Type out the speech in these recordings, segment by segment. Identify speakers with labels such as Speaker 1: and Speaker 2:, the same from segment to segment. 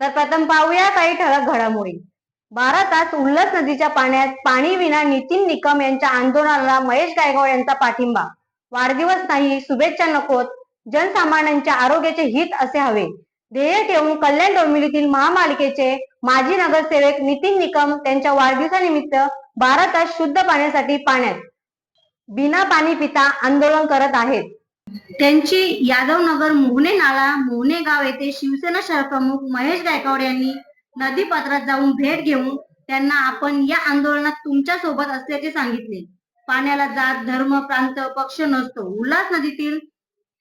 Speaker 1: तर प्रथम पाहूया काही ठळक घडामोडी. बारा तास उल्हास नदीच्या पाण्यात पाणी विना नितीन निकम यांच्या आंदोलनाला महेश गायकवाड यांचा पाठिंबा. वाढदिवस नाही शुभेच्छा नकोत जनसामान्यांच्या आरोग्याचे हित असे हवे. ध्येय ठेवून कल्याण डोंबिवलीतील महापालिकेचे माजी नगरसेवक नितीन निकम त्यांच्या वाढदिवसानिमित्त बारा तास शुद्ध पाण्यासाठी पाण्यात बिना पाणी पिता आंदोलन करत आहेत. त्यांची यादवनगर मोहने नाला मोहने गाव येथे शिवसेना शहरप्रमुख महेश गायकवाड यांनी नदीपात्रात जाऊन भेट घेऊन त्यांना आपण या आंदोलनात तुमच्यासोबत असल्याचे सांगितले. पाण्याला जात धर्म प्रांत पक्ष नसतो. उल्हास नदीतील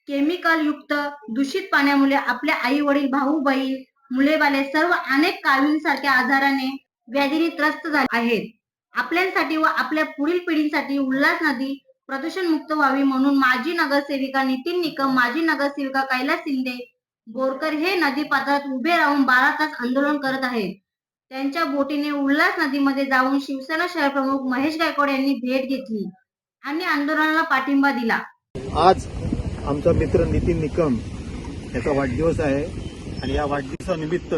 Speaker 1: केमिकल युक्त दूषित पाण्यामुळे आपले आई वडील भाऊ बहीण मुले बाले सर्व अनेक कावींसारख्या आजाराने व्याधीने त्रस्त झाले आहेत. आपल्यासाठी व आपल्या पुढील पिढीसाठी उल्हास नदी प्रदूषण मुक्त व्हावी म्हणून माजी नगरसेविका नितीन निकम माजी नगरसेविका कैलास शिंदे बोरकर हे नदी पात्रात उभे राहून बारा तास आंदोलन करत आहेत. त्यांच्या बोटीने उल्हास नदीमध्ये जाऊन शिवसेना शहर प्रमुख महेश गायकवाड यांनी भेट घेतली आणि आंदोलनाला पाठिंबा दिला.
Speaker 2: आज आमचा मित्र नितीन निकम याचा वाढदिवस आहे आणि या वाढदिवसानिमित्त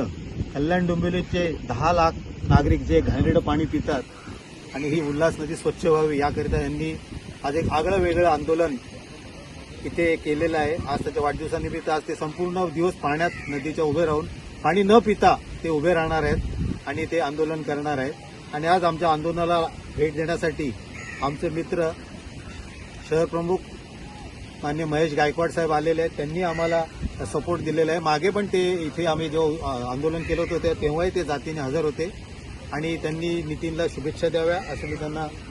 Speaker 2: कल्याण डोंबिवलीचे दहा लाख नागरिक जे घाणेरडं पाणी पितात आणि ही उल्हास नदी स्वच्छ व्हावी याकरिता यांनी आज एक आगळं वेगळं आंदोलन इथे केलेलं आहे. आज त्याच्या वाढदिवसानिमित्त आज ते संपूर्ण दिवस पाण्यात नदीच्या उभे राहून पाणी न पिता ते उभे राहणार आहेत आणि ते आंदोलन करणार आहेत. आणि आज आमच्या आंदोलनाला भेट देण्यासाठी आमचे मित्र शहर प्रमुख मान्य महेश गायकवाड साहेब आलेले आहेत. त्यांनी आम्हाला सपोर्ट दिलेला आहे. मागे पण ते इथे आम्ही जेव्हा आंदोलन केलं होतं तेव्हाही ते जातीने हजर होते. आणि त्यांनी नितीनला शुभेच्छा द्याव्या असं मी त्यांना